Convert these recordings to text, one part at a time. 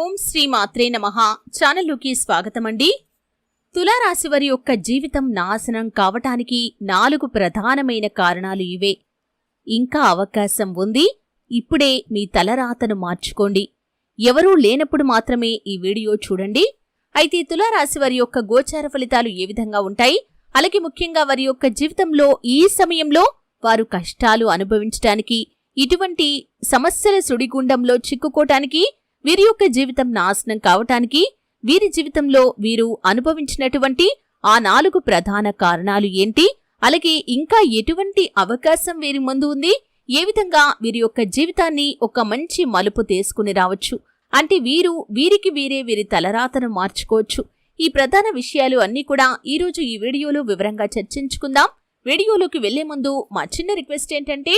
ఓం శ్రీ మాత్రే నమ. ఛానల్లోకి స్వాగతమండి. తులారాశి వారి యొక్క జీవితం నాశనం కావటానికి నాలుగు ప్రధానమైన కారణాలు ఇవే. ఇంకా అవకాశం ఉంది. ఇప్పుడే మీ తలరాతను మార్చుకోండి. ఎవరూ లేనప్పుడు మాత్రమే ఈ వీడియో చూడండి. అయితే తులారాశి వారి యొక్క గోచార ఫలితాలు ఏ విధంగా ఉంటాయి? అలాగే ముఖ్యంగా వారి యొక్క జీవితంలో ఈ సమయంలో వారు కష్టాలు అనుభవించటానికి ఇటువంటి సమస్యల సుడిగుండంలో చిక్కుకోటానికి వీరి యొక్క జీవితం నాశనం కావటానికి వీరి జీవితంలో వీరు అనుభవించినటువంటి ఆ నాలుగు ప్రధాన కారణాలు ఏంటి? అలాగే ఇంకా ఎటువంటి అవకాశం వీరి ముందు ఉంది? ఏ విధంగా వీరి యొక్క జీవితాన్ని ఒక మంచి మలుపు తీసుకుని రావచ్చు? అంటే వీరు వీరికి వీరే వీరి తలరాతను మార్చుకోవచ్చు. ఈ ప్రధాన విషయాలు అన్నీ కూడా ఈరోజు ఈ వీడియోలో వివరంగా చర్చించుకుందాం. వీడియోలోకి వెళ్ళే ముందు మా చిన్న రిక్వెస్ట్ ఏంటంటే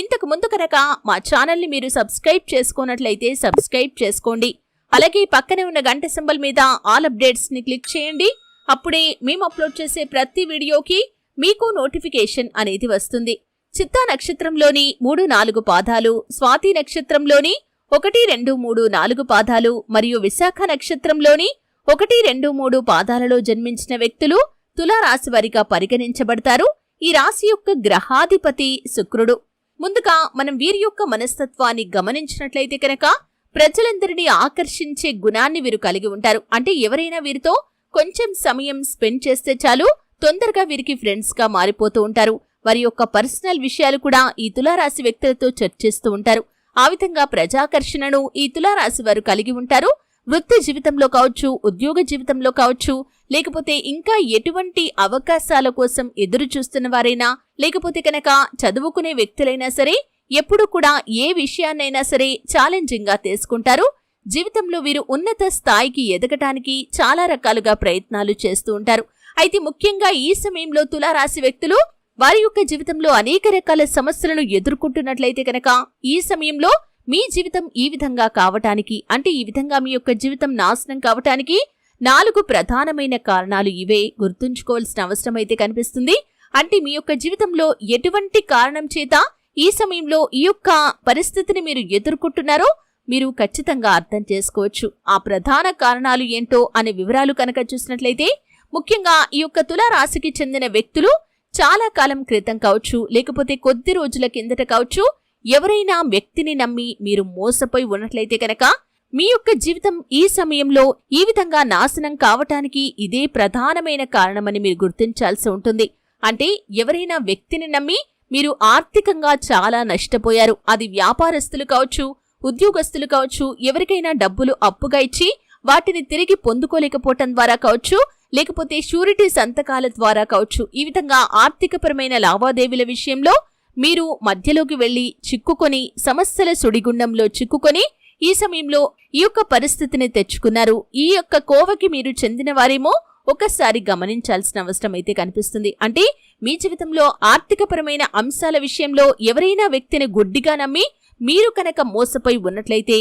ఇంతకు ముందు కనుక మా ఛానల్ని మీరు సబ్స్క్రైబ్ చేసుకున్నట్లయితే సబ్స్క్రైబ్ చేసుకోండి. అలాగే పక్కనే ఉన్న గంట సింబల్ మీద ఆల్ అప్డేట్స్ని క్లిక్ చేయండి. అప్పుడే మేము అప్లోడ్ చేసే ప్రతి వీడియోకి మీకు నోటిఫికేషన్ అనేది వస్తుంది. చిత్తా నక్షత్రంలోని మూడు నాలుగు పాదాలు స్వాతి నక్షత్రంలోని ఒకటి రెండు మూడు నాలుగు పాదాలు మరియు విశాఖ నక్షత్రంలోని ఒకటి రెండు మూడు పాదాలలో జన్మించిన వ్యక్తులు తులారాశి వారిగా పరిగణించబడతారు. ఈ రాశి యొక్క గ్రహాధిపతి శుక్రుడు. ముందుగా మనం వీరి యొక్క మనస్తత్వాన్ని గమనించినట్లయితే కనుక ప్రజలందరినీ ఆకర్షించే గుణాన్ని వీరు కలిగి ఉంటారు. అంటే ఎవరైనా వీరితో కొంచెం సమయం స్పెండ్ చేస్తే చాలు తొందరగా వీరికి ఫ్రెండ్స్గా మారిపోతూ ఉంటారు. వారి యొక్క పర్సనల్ విషయాలు కూడా ఈ తులారాశి వ్యక్తులతో చర్చిస్తూ ఉంటారు. ఆ విధంగా ప్రజాకర్షణను ఈ తులారాశి వారు కలిగి ఉంటారు. వృత్తి జీవితంలో కావచ్చు ఉద్యోగ జీవితంలో కావచ్చు లేకపోతే ఇంకా ఎటువంటి అవకాశాల కోసం ఎదురు చూస్తున్న వారైనా లేకపోతే కనుక చదువుకునే వ్యక్తులైనా సరే ఎప్పుడు కూడా ఏ విషయాన్నైనా సరే ఛాలెంజింగ్గా తీసుకుంటారు. జీవితంలో వీరు ఉన్నత స్థాయికి ఎదగటానికి చాలా రకాలుగా ప్రయత్నాలు చేస్తూ ఉంటారు. అయితే ముఖ్యంగా ఈ సమయంలో తులారాశి వ్యక్తులు వారి యొక్క జీవితంలో అనేక రకాల సమస్యలను ఎదుర్కొంటున్నట్లయితే కనుక ఈ సమయంలో మీ జీవితం ఈ విధంగా కావటానికి అంటే ఈ విధంగా మీ యొక్క జీవితం నాశనం కావటానికి నాలుగు ప్రధానమైన కారణాలు ఇవే గుర్తుంచుకోవాల్సిన అవసరం అయితే కనిపిస్తుంది. అంటే మీ యొక్క జీవితంలో ఎటువంటి కారణం చేత ఈ సమయంలో ఈ యొక్క పరిస్థితిని మీరు ఎదుర్కొంటున్నారో మీరు ఖచ్చితంగా అర్థం చేసుకోవచ్చు. ఆ ప్రధాన కారణాలు ఏంటో అనే వివరాలు కనుక చూసినట్లయితే ముఖ్యంగా ఈ యొక్క తులారాశికి చెందిన వ్యక్తులు చాలా కాలం క్రితం కావచ్చు లేకపోతే కొద్ది రోజుల కిందట కావచ్చు ఎవరైనా వ్యక్తిని నమ్మి మీరు మోసపోయి ఉన్నట్లయితే కనుక మీ యొక్క జీవితం ఈ సమయంలో ఈ విధంగా నాశనం కావటానికి ఇదే ప్రధానమైన కారణమని మీరు గుర్తించాల్సి ఉంటుంది. అంటే ఎవరైనా వ్యక్తిని నమ్మి మీరు ఆర్థికంగా చాలా నష్టపోయారు. అది వ్యాపారస్తులు కావచ్చు ఉద్యోగస్తులు కావచ్చు ఎవరికైనా డబ్బులు అప్పుగా ఇచ్చి వాటిని తిరిగి పొందుకోలేకపోవటం ద్వారా కావచ్చు లేకపోతే షూరిటీ సంతకాల ద్వారా కావచ్చు. ఈ విధంగా ఆర్థికపరమైన లావాదేవీల విషయంలో మీరు మధ్యలోకి వెళ్ళి చిక్కుకొని సమస్యల సుడిగుండంలో చిక్కుకొని ఈ సమయంలో ఈ యొక్క పరిస్థితిని తెచ్చుకున్నారు. ఈ యొక్క కోవకి మీరు చెందిన వారేమో ఒకసారి గమనించాల్సిన అవసరం అయితే కనిపిస్తుంది. అంటే మీ జీవితంలో ఆర్థికపరమైన అంశాల విషయంలో ఎవరైనా వ్యక్తిని గుడ్డిగా నమ్మి మీరు కనుక మోసపోయి ఉన్నట్లయితే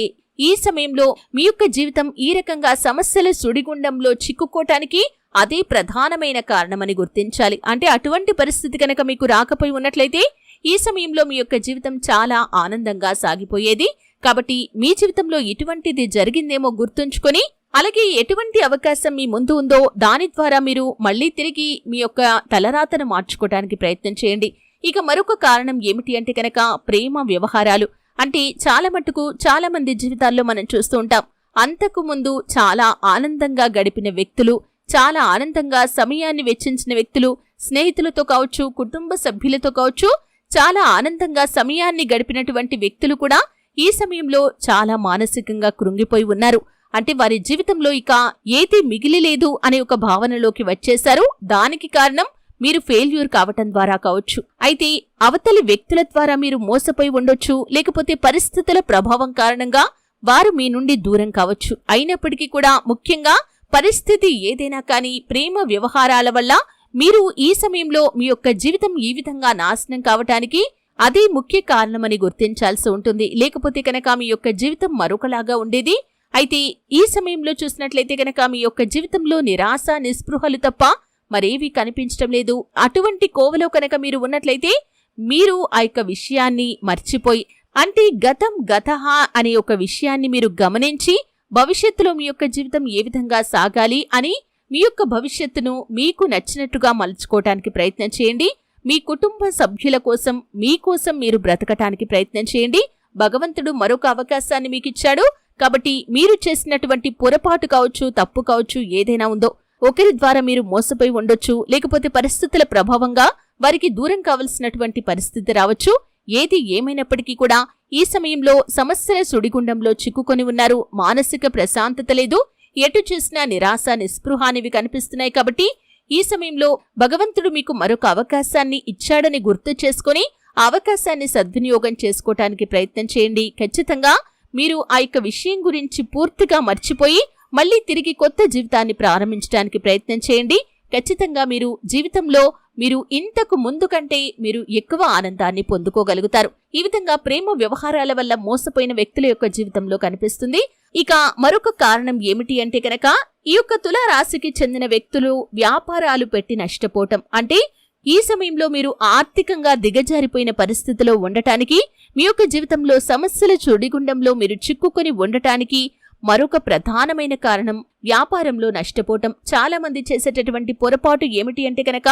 ఈ సమయంలో మీ యొక్క జీవితం ఈ రకంగా సమస్యల సుడిగుండంలో చిక్కుకోటానికి అదే ప్రధానమైన కారణమని గుర్తించాలి. అంటే అటువంటి పరిస్థితి కనుక మీకు రాకపోయి ఉన్నట్లయితే ఈ సమయంలో మీ యొక్క జీవితం చాలా ఆనందంగా సాగిపోయేది. కాబట్టి మీ జీవితంలో ఇటువంటిది జరిగిందేమో గుర్తుంచుకొని అలాగే ఎటువంటి అవకాశం మీ ముందు ఉందో దాని ద్వారా మీరు మళ్ళీ తిరిగి మీ యొక్క తలరాతను మార్చుకోవడానికి ప్రయత్నం చేయండి. ఇక మరొక కారణం ఏమిటి అంటే కనుక ప్రేమ వ్యవహారాలు. అంటే చాలా మటుకు చాలా మంది జీవితాల్లో మనం చూస్తూ ఉంటాం. అంతకు ముందు చాలా ఆనందంగా గడిపిన వ్యక్తులు చాలా ఆనందంగా సమయాన్ని వెచ్చించిన వ్యక్తులు స్నేహితులతో కావచ్చు కుటుంబ సభ్యులతో కావచ్చు చాలా ఆనందంగా సమయాన్ని గడిపినటువంటి వ్యక్తులు కూడా ఈ సమయంలో చాలా మానసికంగా కృంగిపోయి ఉన్నారు. అంటే వారి జీవితంలో ఇక ఏది మిగిలిలేదు అనే ఒక భావనలోకి వచ్చేశారు. దానికి కారణం మీరు ఫెయిల్యూర్ కావటం ద్వారా కావచ్చు. అయితే అవతలి వ్యక్తుల ద్వారా మీరు మోసపోయి ఉండొచ్చు లేకపోతే పరిస్థితుల ప్రభావం కారణంగా వారు మీ నుండి దూరం కావచ్చు. అయినప్పటికీ కూడా ముఖ్యంగా పరిస్థితి ఏదైనా కానీ ప్రేమ వ్యవహారాల వల్ల మీరు ఈ సమయంలో మీ యొక్క జీవితం ఈ విధంగా నాశనం కావటానికి అదే ముఖ్య కారణమని గుర్తించాల్సి ఉంటుంది. లేకపోతే కనుక మీ యొక్క జీవితం మరొకలాగా ఉండేది అయితే ఈ సమయంలో చూసినట్లయితే కనుక మీ యొక్క జీవితంలో నిరాశ నిస్పృహలు తప్ప మరేవి కనిపించటం లేదు. అటువంటి కోవలో కనుక మీరు ఉన్నట్లయితే మీరు ఆ యొక్క విషయాన్ని మర్చిపోయి అంటే గతం గతహ అనే ఒక విషయాన్ని మీరు గమనించి భవిష్యత్తులో మీ యొక్క జీవితం ఏ విధంగా సాగాలి అని మీ యొక్క భవిష్యత్తును మీకు నచ్చినట్టుగా మలుచుకోవటానికి ప్రయత్నం చేయండి. మీ కుటుంబ సభ్యుల కోసం మీకోసం మీరు బ్రతకటానికి ప్రయత్నం చేయండి. భగవంతుడు మరొక అవకాశాన్ని మీకు ఇచ్చాడు. కాబట్టి మీరు చేసినటువంటి పొరపాటు కావచ్చు తప్పు కావచ్చు ఏదైనా ఉందో ఒకరి ద్వారా మీరు మోసపోయి ఉండొచ్చు లేకపోతే పరిస్థితుల ప్రభావంగా వారికి దూరం కావలసినటువంటి పరిస్థితి రావచ్చు. ఏది ఏమైనప్పటికీ కూడా ఈ సమయంలో సమస్యల సుడిగుండంలో చిక్కుకొని ఉన్నారు. మానసిక ప్రశాంతత లేదు. ఎటు చూసినా నిరాశ నిస్పృహ అనేవి కనిపిస్తున్నాయి కాబట్టి ఈ సమయంలో భగవంతుడు మీకు మరొక అవకాశాన్ని ఇచ్చాడని గుర్తు చేసుకుని అవకాశాన్ని సద్వినియోగం చేసుకోవటానికి ప్రయత్నం చేయండి. ఖచ్చితంగా మీరు ఆ యొక్క విషయం గురించి పూర్తిగా మర్చిపోయి మళ్ళీ తిరిగి కొత్త జీవితాన్ని ప్రారంభించడానికి ప్రయత్నం చేయండి. ఖచ్చితంగా మీరు జీవితంలో మీరు ఇంతకు ముందు కంటే మీరు ఎక్కువ ఆనందాన్ని పొందుకోగలుగుతారు. ఈ విధంగా ప్రేమ వ్యవహారాల వల్ల మోసపోయిన వ్యక్తుల యొక్క జీవితంలో కనిపిస్తుంది. ఇక మరొక కారణం ఏమిటి అంటే కనుక ఈ యొక్క తులారాశికి చెందిన వ్యక్తులు వ్యాపారాలు పెట్టి నష్టపోవటం. అంటే ఈ సమయంలో మీరు ఆర్థికంగా దిగజారిపోయిన పరిస్థితిలో ఉండటానికి మీ యొక్క జీవితంలో సమస్యల చుడిగుండంలో మీరు చిక్కుకొని ఉండటానికి మరొక ప్రధానమైన కారణం వ్యాపారంలో నష్టపోవటం. చాలా మంది చేసేటటువంటి పొరపాటు ఏమిటి అంటే కనుక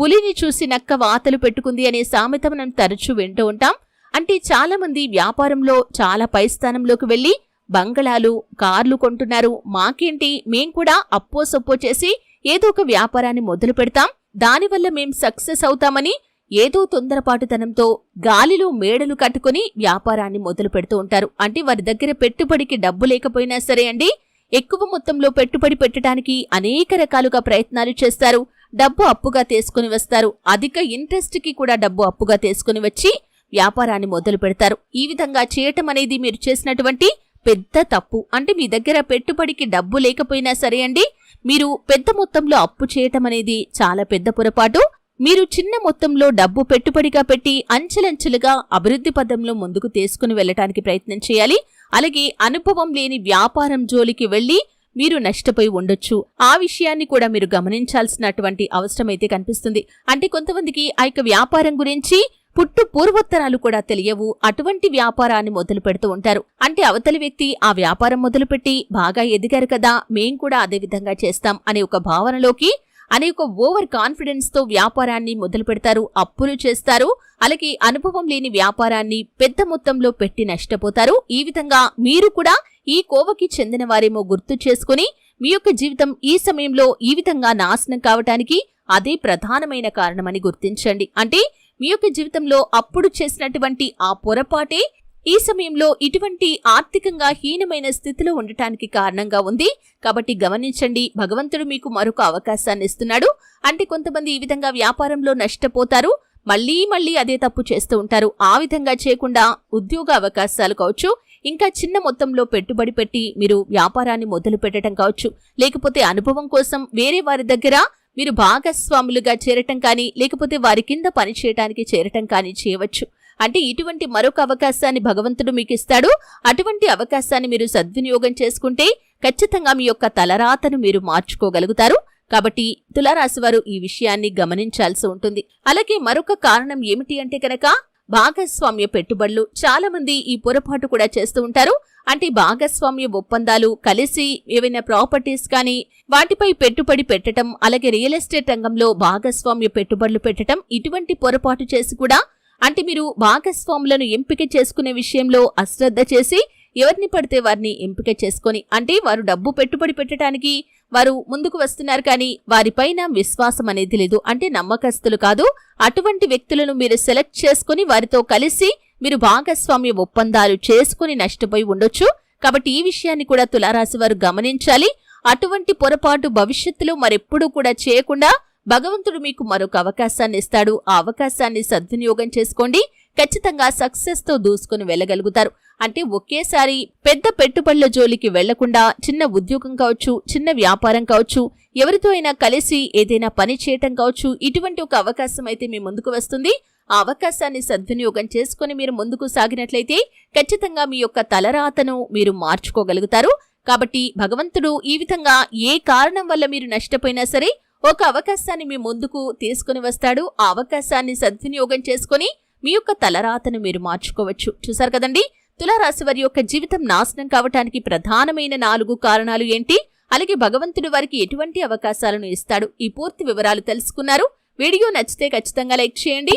పులిని చూసి నక్క వాతలు పెట్టుకుంది అనే సామెత మనం తరచూ వింటూ ఉంటాం. అంటే చాలా మంది వ్యాపారంలో చాలా పై స్థానంలోకి బంగళాలు కార్లు కొంటున్నారు. మాకేంటి? మేం కూడా అప్పో సొప్పో చేసి ఏదో ఒక వ్యాపారాన్ని మొదలు పెడతాం దానివల్ల మేం సక్సెస్ అవుతామని ఏదో తొందరపాటుతనంతో గాలిలో మేడలు కట్టుకుని వ్యాపారాన్ని మొదలు పెడుతూ ఉంటారు. అంటే వారి దగ్గర పెట్టుబడికి డబ్బు లేకపోయినా సరే అండి ఎక్కువ మొత్తంలో పెట్టుబడి పెట్టడానికి అనేక రకాలుగా ప్రయత్నాలు చేస్తారు. డబ్బు అప్పుగా తీసుకుని వస్తారు. అధిక ఇంట్రెస్ట్కి కూడా డబ్బు అప్పుగా తీసుకుని వచ్చి వ్యాపారాన్ని మొదలు పెడతారు. ఈ విధంగా చేయటం అనేది మీరు చేసినటువంటి పెద్ద తప్పు. అంటే మీ దగ్గర పెట్టుబడికి డబ్బు లేకపోయినా సరే అండి మీరు పెద్ద మొత్తంలో అప్పు చేయటం అనేది చాలా పెద్ద పొరపాటు. మీరు చిన్న మొత్తంలో డబ్బు పెట్టుబడిగా పెట్టి అంచెలంచెలుగా అభివృద్ధి పదంలో ముందుకు తీసుకుని వెళ్ళటానికి ప్రయత్నం చేయాలి. అలాగే అనుభవం లేని వ్యాపారం జోలికి వెళ్ళి మీరు నష్టపోయి ఉండొచ్చు. ఆ విషయాన్ని కూడా మీరు గమనించాల్సినటువంటి అవసరం అయితే కనిపిస్తుంది. అంటే కొంతమందికి ఆ యొక్క వ్యాపారం గురించి పుట్టు పూర్వోత్తరాలు కూడా తెలియవు. అటువంటి వ్యాపారాన్ని మొదలు పెడుతూ ఉంటారు. అంటే అవతలి వ్యక్తి ఆ వ్యాపారం మొదలుపెట్టి బాగా ఎదిగారు కదా మేం కూడా అదే విధంగా చేస్తాం అనే ఒక భావనలోకి అనే ఒక ఓవర్ కాన్ఫిడెన్స్తో వ్యాపారాన్ని మొదలు పెడతారు అప్పులు చేస్తారు. అలాగే అనుభవం లేని వ్యాపారాన్ని పెద్ద మొత్తంలో పెట్టి నష్టపోతారు. ఈ విధంగా మీరు కూడా ఈ కోవకి చెందిన వారేమో గుర్తు చేసుకుని మీ యొక్క జీవితం ఈ సమయంలో ఈ విధంగా నాశనం కావటానికి అదే ప్రధానమైన కారణమని గుర్తించండి. అంటే మీ యొక్క జీవితంలో అప్పుడు చేసినటువంటి ఆ పొరపాటే ఈ సమయంలో ఇటువంటి ఆర్థికంగా హీనమైన స్థితిలో ఉండటానికి కారణంగా ఉంది. కాబట్టి గమనించండి భగవంతుడు మీకు మరొక అవకాశాన్ని ఇస్తున్నాడు. అంటే కొంతమంది ఈ విధంగా వ్యాపారంలో నష్టపోతారు. మళ్ళీ మళ్ళీ అదే తప్పు చేస్తూ ఉంటారు. ఆ విధంగా చేయకుండా ఉద్యోగ అవకాశాలు కావచ్చు ఇంకా చిన్న మొత్తంలో పెట్టుబడి పెట్టి మీరు వ్యాపారాన్ని మొదలు పెట్టడం కావచ్చు లేకపోతే అనుభవం కోసం వేరే వారి దగ్గర మీరు భాగస్వాములుగా చేరటం కానీ లేకపోతే వారి కింద పనిచేయటానికి చేరటం కానీ చేయవచ్చు. అంటే ఇటువంటి మరొక అవకాశాన్ని భగవంతుడు మీకు ఇస్తాడు. అటువంటి అవకాశాన్ని మీరు సద్వినియోగం చేసుకుంటే ఖచ్చితంగా మీ యొక్క తలరాతను మీరు మార్చుకోగలుగుతారు. కాబట్టి తులారాశి వారు ఈ విషయాన్ని గమనించాల్సి ఉంటుంది. అలాగే మరొక కారణం ఏమిటి అంటే కనుక భాగస్వామ్య పెట్టుబడులు చాలా మంది ఈ పొరపాటు కూడా చేస్తూ ఉంటారు. అంటే భాగస్వామ్య ఒప్పందాలు కలిసి ఏవైనా ప్రాపర్టీస్ కానీ వాటిపై పెట్టుబడి పెట్టడం అలాగే రియల్ ఎస్టేట్ రంగంలో భాగస్వామ్య పెట్టుబడులు పెట్టడం ఇటువంటి పొరపాటు చేసి కూడా అంటే మీరు భాగస్వాములను ఎంపిక చేసుకునే విషయంలో అశ్రద్ధ చేసి ఎవరిని పడితే వారిని ఎంపిక చేసుకొని అంటే వారు డబ్బు పెట్టుబడి పెట్టడానికి వారు ముందుకు వస్తున్నారు కానీ వారిపైన విశ్వాసం అనేది లేదు. అంటే నమ్మకస్తులు కాదు అటువంటి వ్యక్తులను మీరు సెలెక్ట్ చేసుకుని వారితో కలిసి మీరు భాగస్వామ్య ఒప్పందాలు చేసుకుని నష్టపోయి ఉండొచ్చు. కాబట్టి ఈ విషయాన్ని కూడా తులారాశి వారు గమనించాలి. అటువంటి పొరపాటు భవిష్యత్తులో మరెప్పుడూ కూడా చేయకుండా భగవంతుడు మీకు మరొక అవకాశాన్ని ఇస్తాడు. ఆ అవకాశాన్ని సద్వినియోగం చేసుకోండి. ఖచ్చితంగా సక్సెస్తో దూసుకుని వెళ్ళగలుగుతారు. అంటే ఒకేసారి పెద్ద పెట్టుబడుల జోలికి వెళ్ళకుండా చిన్న ఉద్యోగం కావచ్చు చిన్న వ్యాపారం కావచ్చు ఎవరితో అయినా కలిసి ఏదైనా పని చేయటం కావచ్చు ఇటువంటి ఒక అవకాశం అయితే మీ ముందుకు వస్తుంది. ఆ అవకాశాన్ని సద్వినియోగం చేసుకుని మీరు ముందుకు సాగినట్లయితే ఖచ్చితంగా మీ యొక్క తలరాతను మీరు మార్చుకోగలుగుతారు. కాబట్టి భగవంతుడు ఈ విధంగా ఏ కారణం వల్ల మీరు నష్టపోయినా సరే ఒక అవకాశాన్ని మీ ముందుకు తీసుకుని వస్తాడు. ఆ అవకాశాన్ని సద్వినియోగం చేసుకుని మీ యొక్క తలరాతను మీరు మార్చుకోవచ్చు. చూసారు కదండి? తులారాశి వారి యొక్క జీవితం నాశనం కావటానికి ప్రధానమైన నాలుగు కారణాలు ఏంటి? అలాగే భగవంతుడు వారికి ఎటువంటి అవకాశాలను ఇస్తాడు? ఈ పూర్తి వివరాలు తెలుసుకున్నారు. వీడియో నచ్చితే ఖచ్చితంగా లైక్ చేయండి.